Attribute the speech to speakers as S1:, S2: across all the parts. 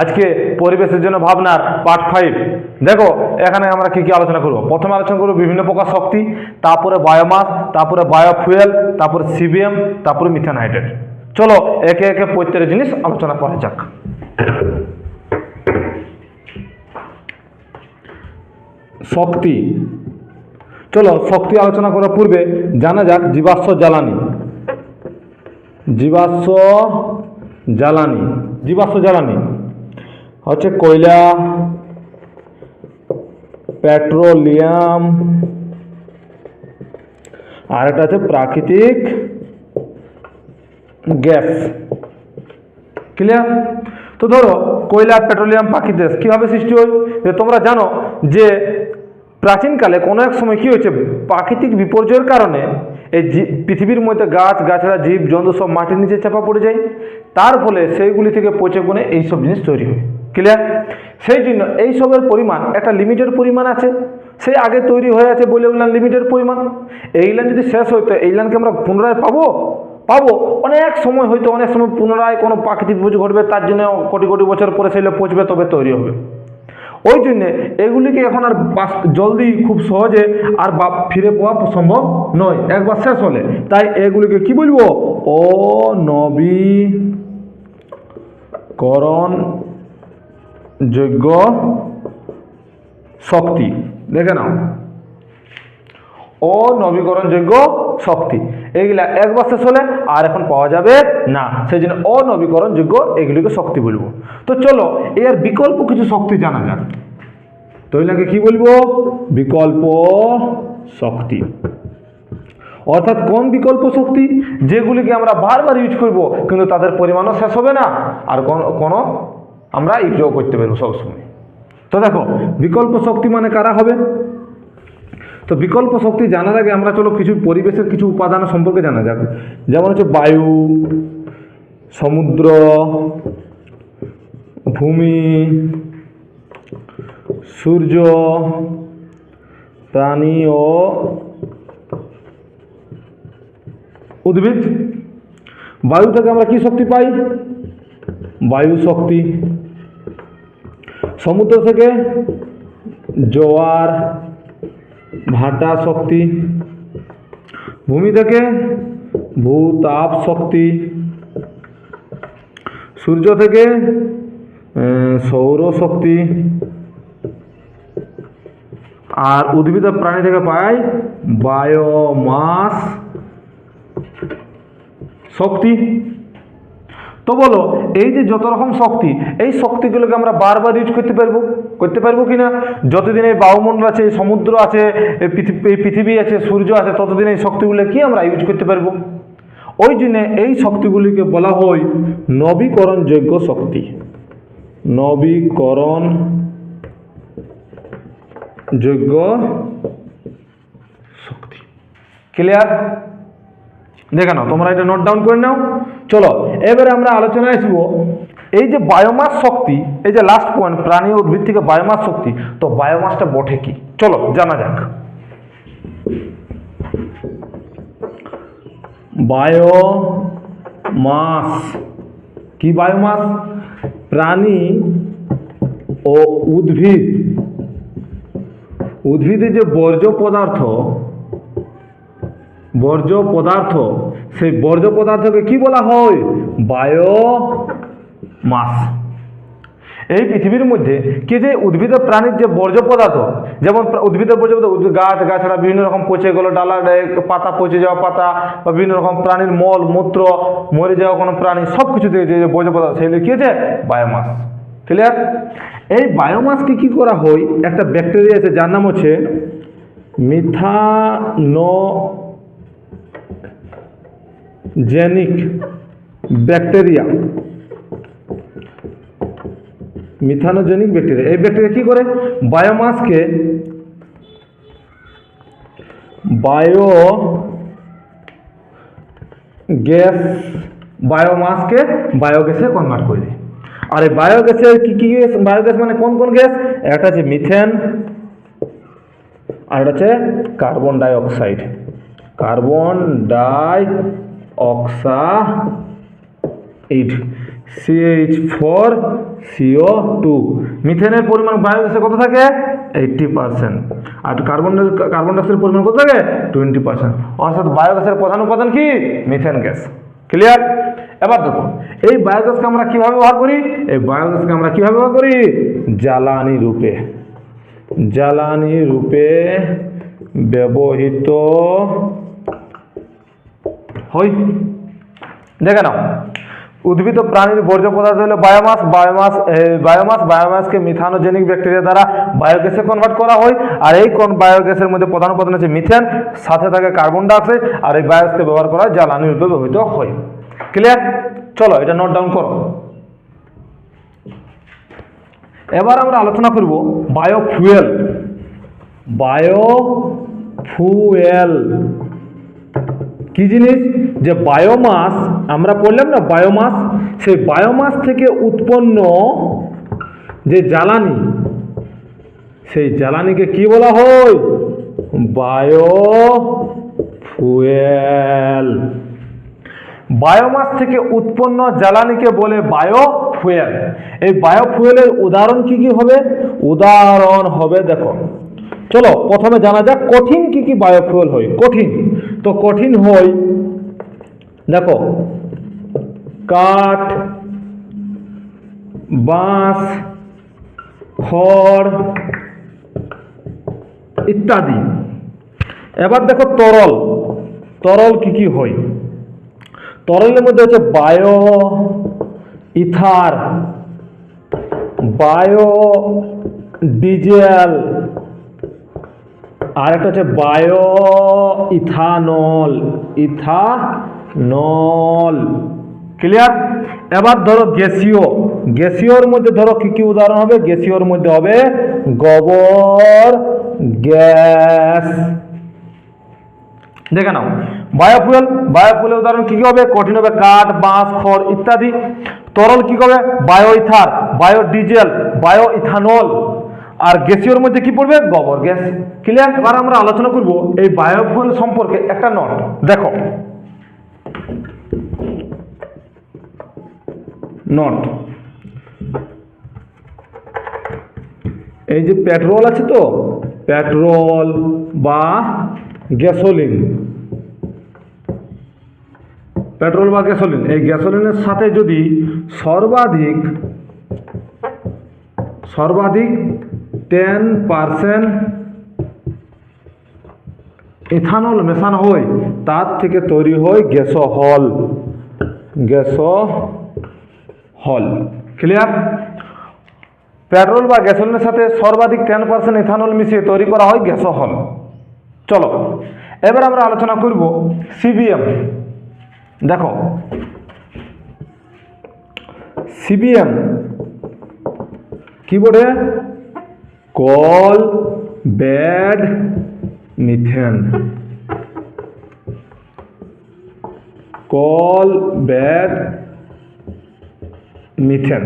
S1: আজকে পরিবেশের জন্য ভাবনার পার্ট ফাইভ দেখো, এখানে আমরা কি কি আলোচনা করব? প্রথমে আলোচনা করব বিভিন্ন প্রকার শক্তি, তারপরে বায়োমাস তারপরে বায়োফুয়েল তারপরে সিবিএম তারপরে মিথেন হাইড্রেট চলো, একে একে প্রত্যেকটা জিনিস আলোচনা করা যাক। শক্তি। চলো, শক্তি আলোচনা করার পূর্বে জানা যাক জীবাশ্ম জ্বালানি। জীবাশ্ম জ্বালানি। জীবাশ্ম জ্বালানি। হচ্ছে কয়লা, পেট্রোলিয়াম আর একটা আছে প্রাকৃতিক গ্যাস। ক্লিয়ার তো ধরো, কয়লা, পেট্রোলিয়াম, প্রাকৃতিক গ্যাস কীভাবে সৃষ্টি হয়? যে তোমরা জানো যে প্রাচীনকালে কোনো এক সময় কী হয়েছে? প্রাকৃতিক বিপর্যয়ের কারণে এই পৃথিবীর মধ্যে গাছ, গাছড়া, জীব, জন্তু সব মাটির নিচে চাপা পড়ে যায়। তার ফলে সেইগুলি থেকে পচে গুণে এইসব জিনিস তৈরি হয়। ক্লিয়ার সেই জন্য এইসবের পরিমাণ, একটা লিমিটেড পরিমাণ আছে। সে আগে তৈরি হয়ে আছে বলে ওগুলান লিমিটেড পরিমাণ। এইগুলান যদি শেষ হইতো এইগুলানকে আমরা পুনরায় পাবো? পাবো। অনেক সময় হয়তো, অনেক সময় পুনরায় কোনো প্রাকৃতিক বিপর্যয় ঘটবে, তার জন্য কোটি কোটি বছর পরে সেগুলো পচবে তবে তৈরি হবে। ওই জন্যে এগুলিকে এখন আর জলদি খুব সহজে আর বা, ফিরে পাওয়া সম্ভব নয়। একবার শেষ হলে। তাই এগুলিকে কি বলব? অনবীকরণ যোগ্য শক্তি। দেখে নাও। ও অনবীকরণযোগ্য শক্তি। এইগুলা একবার শেষ হলে আর এখন পাওয়া যাবে না। সেই জন্য অনবীকরণযোগ্য এগুলিকে শক্তি বলব। তো চলো, এর বিকল্প কিছু শক্তি জানা যাক। তো এগুলাকে কি বলব? বিকল্প শক্তি। অর্থাৎ কোন বিকল্প শক্তি? যেগুলিকে আমরা বারবার ইউজ করব, কিন্তু তাদের পরিমাণও শেষ হবে না। আর কোনো আমরা ইউজও করতে পারব সবসময়। তো দেখো, বিকল্প শক্তি মানে কারা হবে? তো বিকল্প শক্তি জানার আগে আমরা চলো কিছু পরিবেশের কিছু উপাদান সম্পর্কে জানা যাক। যেমন হচ্ছে বায়ু, সমুদ্র, ভূমি, সূর্য, প্রাণী ও উদ্ভিদ। বায়ু থেকে আমরা কি শক্তি পাই? বায়ু শক্তি। সমুদ্র থেকে জোয়ার ভাটা শক্তি ভূমি থেকে ভূতাপ শক্তি সূর্য থেকে আহ, সৌর শক্তি আর উদ্ভিদ প্রাণী থেকে পাই বায়োমাস শক্তি। তো বলো, এই যে যত রকম শক্তি, এই শক্তিগুলোকে আমরা বারবার ইউজ করতে পারব? করতে পারব কি না? যতদিন এই বায়ুমণ্ডল আছে সমুদ্র আছে, এই পৃথিবী আছে, সূর্য আছে, ততদিন এই শক্তিগুলো কি আমরা ইউজ করতে পারব? ওই জন্যে এই শক্তিগুলিকে বলা হয় নবীকরণযোগ্য শক্তি। নবীকরণ যোগ্য শক্তি। ক্লিয়ার দেখে নাও, তোমরা এটা নোট ডাউন করে নাও। চলো, এবারে আমরা আলোচনায় আসব। এই যে বায়োমাস শক্তি, এই যে লাস্ট পয়েন্ট প্রাণী উদ্ভিদ থেকে বায়োমাস শক্তি, তো বায়োমাসটা বটে কি? চলো, জানা যাক। বায়োমাস কি বায়োমাস প্রাণী ও উদ্ভিদ। উদ্ভিদের যে বর্জ্য পদার্থ বর্জ্য পদার্থ সেই বর্জ্য পদার্থকে কি বলা হয়? বায়ো মাস এই পৃথিবীর মধ্যে কি যে উদ্ভিদ প্রাণীর যে বর্জ্য পদার্থ যেমন উদ্ভিদের বর্জ্য পদার্থ গাছ গাছড়া বিভিন্ন রকম পচে গেলো, ডালা পাতা, পচে যাওয়া পাতা বা বিভিন্ন রকম প্রাণীর মল, মূত্র, মরে যাওয়া কোনো প্রাণী সব কিছু থেকে যে যে বর্জ্য পদার্থ সেগুলো কি হচ্ছে? বায়োমাস। ক্লিয়ার এই বায়োমাসকে কি করা হয়? একটা ব্যাকটেরিয়া আছে, যার নাম হচ্ছে methanogenic bacteria. Methanogenic bacteria. এই ব্যাকটেরিয়া কি করে? বায়োমাসকে বায়ো গ্যাস বায়োমাসকে বায়োগ্যাসে কনভার্ট করে দেয়। আর এই বায়োগ্যাসের কি কি গ্যাস বায়োগ্যাস মানে কোন কোন গ্যাস? একটা হচ্ছে মিথেন, আর একটা হচ্ছে carbon dioxide carbon dioxide CH four CO two মিথেনের পরিমাণ বায়োগ্যাসে কত থাকে? এইট্টি পার্সেন্ট আর কার্বন কার্বন ডাইঅক্সাইডের পরিমাণ কত থাকে? টোয়েন্টি পার্সেন্ট অর্থাৎ বায়োগ্যাসের প্রধান উপাদান কি? Methane gas. ক্লিয়ার এবার দেখো এই বায়োগ্যাসকে আমরা কীভাবে ব্যবহার করি? এই বায়োগ্যাসকে আমরা কীভাবে ব্যবহার করি? জ্বালানি রূপে। জ্বালানি রূপে ব্যবহৃত হই। দেখে নাও। উদ্ভিদ প্রাণীর বর্জ্য পদার্থ হলো বায়োমাস বায়োমাস বায়োমাস বায়োমাসকে মিথানোজেনিক ব্যাকটেরিয়া দ্বারা বায়োগ্যাসে কনভার্ট করা হয়। আর এই কোন বায়োগ্যাসের মধ্যে প্রধান উপাদান হচ্ছে মিথেন সাথে থাকে কার্বন ডাইঅক্সাইড আর এই বায়োগ্যাসকে ব্যবহার করা জ্বালানি রূপে ব্যবহৃত হয়। ক্লিয়ার চলো, এটা নোট ডাউন করো। এবার আমরা আলোচনা করব বায়োফুয়েল বায়োফুয়েল কি জিনিস? যে বায়োমাস আমরা পড়লাম না বায়োমাস সেই বায়োমাস থেকে উৎপন্ন যে জ্বালানি, সেই জ্বালানিকে কি বলা হয়? বায়ো ফুয়েল বায়োমাস থেকে উৎপন্ন জ্বালানিকে বলে বায়োফুয়েল এই বায়োফুয়েলের উদাহরণ কি কি হবে? উদাহরণ হবে, দেখো। চলো, প্রথমে জানা যাক কঠিন কি কি বায়োফুয়েল হয়। কঠিন। তো কঠিন হয় দেখো, কাঠ, বাঁশ, খড় ইত্যাদি। এবার দেখো তরল। তরল কি কি হয় তরলের মধ্যে হচ্ছে বায়ো, ইথার, বায়ো, ডিজেল আর একটা হচ্ছে বায়ো ইথানল ইথানল। ক্লিয়ার এবার ধরো গ্যাসীয়। গ্যাসীয়র মধ্যে ধরো কি কি উদাহরণ হবে? গ্যাসীয়র মধ্যে হবে গোবর, গ্যাস। দেখে নাও। বায়োফুয়েল, বায়োফুয়েলের উদাহরণ কি কি হবে? কঠিন হবে কাঠ, বাঁশ, খড় ইত্যাদি। তরল কি হবে bio ether bio diesel bio ethanol আর গ্যাসীয়র মধ্যে কি পড়বে? গোবর গ্যাস ক্লিয়ার এবার আমরা আলোচনা করব এই বায়োফুয়েল সম্পর্কে একটা নট দেখো। নট এই যে পেট্রোল আছে তো? পেট্রোল বা গ্যাসোলিন পেট্রোল বা গ্যাসোলিন এই গ্যাসোলিনের সাথে যদি সর্বাধিক সর্বাধিক টেন পারসেন্ট ইথানল মেশানো হয়। তার থেকে তৈরি হয় গ্যাসোহল গ্যাসোহল ক্লিয়ার পেট্রোল বা গ্যাসোলিনের সাথে সর্বাধিক টেন পার্সেন্ট ইথানল মিশিয়ে তৈরি করা হয় গ্যাসোহল চলো এবার আমরা আলোচনা করব সিবিএম দেখো। সিবিএম কি বলে coal bed methane. Coal bed methane.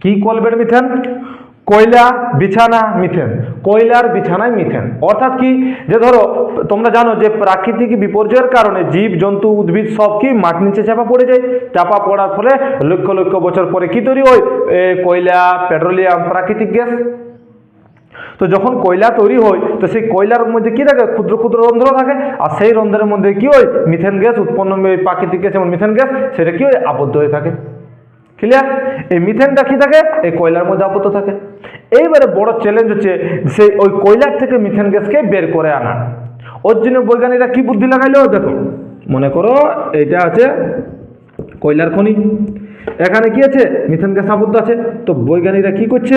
S1: কি কল ব্যাড মিথেন? কয়লা, বিছানা, মিথেন। কয়লার বিছানায় মিথেন। অর্থাৎ কি? যে ধরো, তোমরা জানো যে প্রাকৃতিক বিপর্যয়ের কারণে জীব, জন্তু, উদ্ভিদ সব কি মাটির নিচে চাপা পড়ে যায়? চাপা পড়ার ফলে লক্ষ লক্ষ বছর পরে কি তৈরি হয়? কয়লা, পেট্রোলিয়াম, প্রাকৃতিক গ্যাস। তো যখন কয়লা তৈরি হয়, তো সেই কয়লার মধ্যে কি থাকে? ক্ষুদ্র ক্ষুদ্র রন্ধ্র থাকে। আর সেই রন্ধ্রের মধ্যে কি হয়? মিথেন গ্যাস উৎপন্ন প্রাকৃতিক গ্যাস যেমন মিথেন গ্যাস সেটা কি হয়? আবদ্ধ হয়ে থাকে। ক্লিয়ার এই মিথেনটা কি থাকে? এই কয়লার মধ্যে আবদ্ধ থাকে। এইবারে বড় চ্যালেঞ্জ হচ্ছে সেই ওই কয়লার থেকে মিথেন গ্যাসকে বের করে আনা। ওর জন্য বৈজ্ঞানিকরা কি বুদ্ধি লাগাইলো? দেখো, মনে করো এটা আছে কয়লার খনি। এখানে কি আছে? মিথেন গ্যাস আবদ্ধ আছে। তো বৈজ্ঞানিকরা কি করছে?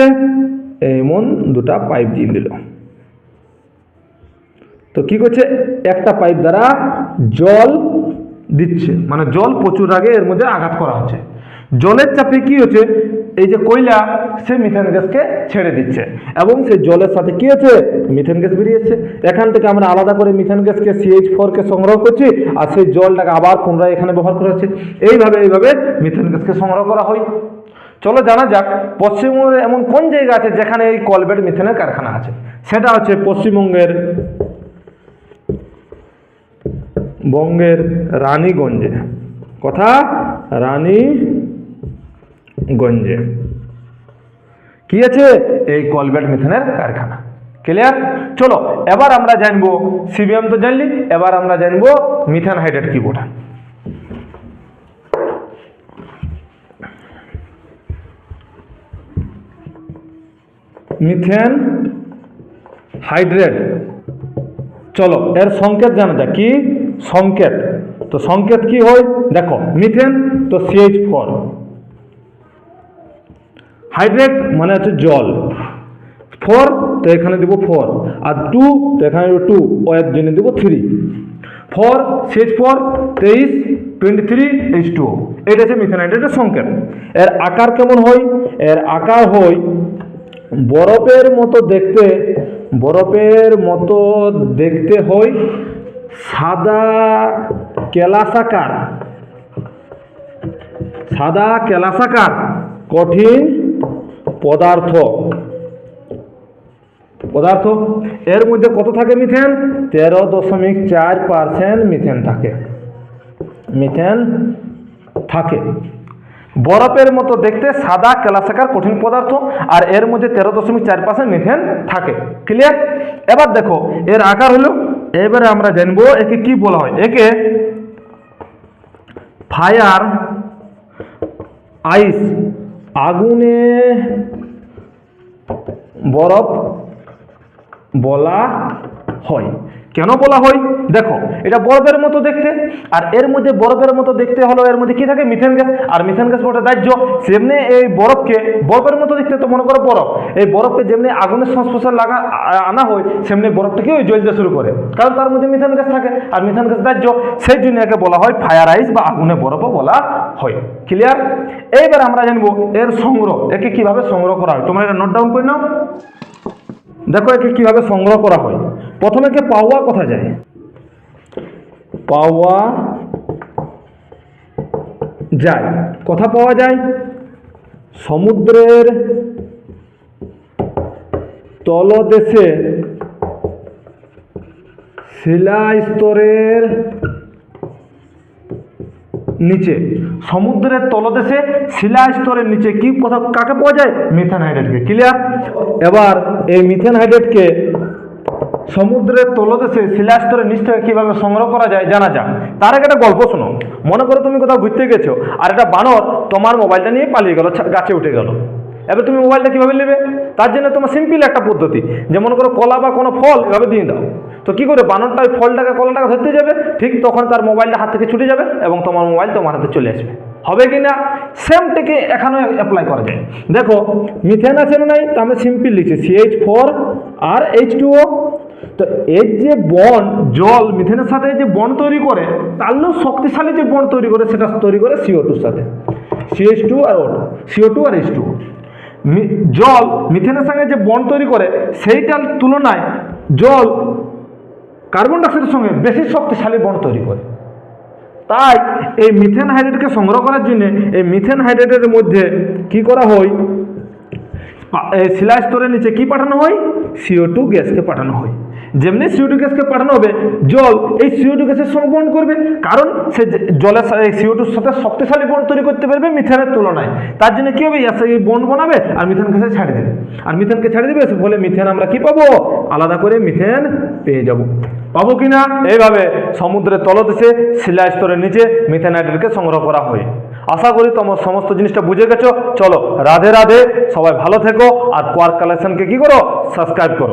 S1: এমন দুটা পাইপ দিয়ে দিল। তো কি করছে? একটা পাইপ দ্বারা জল দিচ্ছে। মানে জল প্রচুর আগে এর মধ্যে আঘাত করা হচ্ছে। জলের চাপে কি হচ্ছে? এই যে কয়লা, সে মিথেন গ্যাসকে ছেড়ে দিচ্ছে। এবং সেই জলের সাথে কি হচ্ছে? মিথেন গ্যাস বেরিয়েছে এখান থেকে আমরা আলাদা করে মিথেন গ্যাসকে সিএইচ ফোরকে সংগ্রহ করছি আর সেই জলটাকে আবার পুনরায় এখানে ব্যবহার করা হচ্ছে। এইভাবে এইভাবে মিথেন গ্যাসকে সংগ্রহ করা হয়। চলো জানা যাক, পশ্চিমবঙ্গের এমন কোন জায়গা আছে যেখানে এই কলবেট মিথেনের কারখানা আছে? সেটা হচ্ছে পশ্চিমবঙ্গের বঙ্গের রানীগঞ্জে। কথা? রানী গঞ্জে কি আছে? এই কলবেট মিথেনের কারখানা। ক্লিয়ার চলো, এবার আমরা জানব, সিবিএম তো জানলি, এবার আমরা জানব মিথেন হাইড্রেট কি বোটা। Methane hydrate. চলো, এর সংকেত জানা যাক। কি? সংকেত। তো সংকেত কি হয়? দেখো, মিথেন তো সিএইচ ফোর হাইড্রেট মানে হচ্ছে জল। ফোর তো এখানে দেবো ফোর আর টু তো এখানে দেবো টু ও এর জন্য দেবো থ্রি ফোর সিএইচ ফোর তেইশ টোয়েন্টি থ্রি এইচ টু এটা হচ্ছে মিথেন হাইড্রেটের সংকেত। এর আকার কেমন হয়? এর আকার হয় বরফের মতো দেখতে, বরফের মতো দেখতে হয় সাদা কেলাসাকার। সাদা কেলাসাকার, কঠিন পদার্থ। পদার্থ, এর মধ্যে কত থাকে মিথেন? তেরো দশমিক চার পার্সেন্ট মিথেন থাকে। মিথেন থাকে। বরফের মতো দেখতে সাদা কেলাসাকার কঠিন পদার্থ আর এর মধ্যে তেরো দশমিক চার পার্সেন্ট মিথেন থাকে। ক্লিয়ার এবার দেখো, এর আকার হলো, এবারে আমরা জানব একে কি বলা হয়। একে ফায়ার আইস। আগুনে বরফ বলা হয়। কেন বলা হয়? দেখো, এটা বরফের মতো দেখতে, আর এর মধ্যে বরফের মতো দেখতে হলো, এর মধ্যে কি থাকে? Methane gas. আর মিথেন গ্যাস বটে দাহ্য। সেমনি এই বরফকে, বরফের মতো দেখতে তো মনে করো বরফ। এই বরফকে যেমনি আগুনের সংস্পর্শে লাগা আনা হয়, সেমনি বরফটাকে ওই জ্বলতে শুরু করে। কারণ তার মধ্যে মিথেন গ্যাস থাকে, আর মিথেন গ্যাস দাহ্য। সেই জন্য একে বলা হয় ফায়ার আইস বা আগুনে বরফও বলা হয়। ক্লিয়ার এইবার আমরা জানব, এর সংগ্রহ, একে কীভাবে সংগ্রহ করা হয়? তোমরা এটা নোট ডাউন করে নাও। দেখো একে কীভাবে সংগ্রহ করা হয়। প্রথমে কে পাওয়া কথা যায়। পাওয়া যায়। কথা পাওয়া যায় সমুদ্রের তলদেশে শিলা স্তরের নিচে। সমুদ্রের তলদেশে শিলা স্তরের নিচে। কি কোথাও কাকে পাওয়া যায়? মিথেন হাইড্রেটকে ক্লিয়ার এবার এই মিথেন হাইড্রেটকে সমুদ্রের তলদেশে শিলাস্তরের নিচ থেকে কীভাবে সংগ্রহ করা যায় জানা যাক। তার একটা গল্প শোনো। মনে করো তুমি কোথাও ঘুরতে গেছো, আর একটা বানর তোমার মোবাইলটা নিয়ে পালিয়ে গেলো গাছে উঠে গেল। এবার তুমি মোবাইলটা কীভাবে নেবে? তার জন্য তোমার সিম্পল একটা পদ্ধতি। যে মনে করো কলা বা কোনো ফল এভাবে দিয়ে দাও। তো কী করে? বানরটা ওই ফলটাকে, কলাটাকে ধরতে যাবে, ঠিক তখন তার মোবাইলটা হাত থেকে ছুটে যাবে এবং তোমার মোবাইল তোমার হাতে চলে আসবে। হবে কি না সেমটাকে এখানে অ্যাপ্লাই করা যায়। দেখো মিথেন আছে না নাই? তো আমরা সিম্পল লিখছি সিএইচ ফোর আর এইচ টু ও তো এর যে বন, জল মিথেনের সাথে যে বন তৈরি করে তারও শক্তিশালী যে বন তৈরি করে, সেটা তৈরি করে সিও টুর সাথে। সিএইচ টু আর ও সিও টু আর এইচ টু জল, মিথেনের সঙ্গে যে বন তৈরি করে, সেইটার তুলনায় জল কার্বন ডাইঅক্সাইডের সঙ্গে বেশি শক্তিশালী বন তৈরি করে। তাই এই মিথেন হাইড্রেটকে সংগ্রহ করার জন্য এই মিথেন হাইড্রেটের মধ্যে কি করা হয়? শিলা স্তরের নিচে কি পাঠানো হয়? সিও টু গ্যাসকে পাঠানো হয়। যেমনি সিও টু গ্যাসকে পাঠানো হবে, জল এই সিও টু গ্যাসের বন্ড করবে, কারণ সে জলের সিও টুর সাথে শক্তিশালী বন্ড তৈরি করতে পারবে মিথেনের তুলনায়। তার জন্য কি হবে? এসে এই বন্ড বানাবে আর মিথেন গ্যাসে ছাড়ে দেবে। আর মিথেনকে ছাড়ে দেবে বলে মিথেন আমরা কি পাবো? আলাদা করে মিথেন পেয়ে যাব। পাবো কি না এইভাবে সমুদ্রের তলদেশে শিলা স্তরের নিচে মিথেন হাইড্রেটকে সংগ্রহ করা হয়। আশা করি তোমার সমস্ত জিনিসটা বুঝে গেছো। চলো, রাধে রাধে, সবাই ভালো থেকো, আর কোয়ার কালেকশনকে কি করো? সাবস্ক্রাইব করো।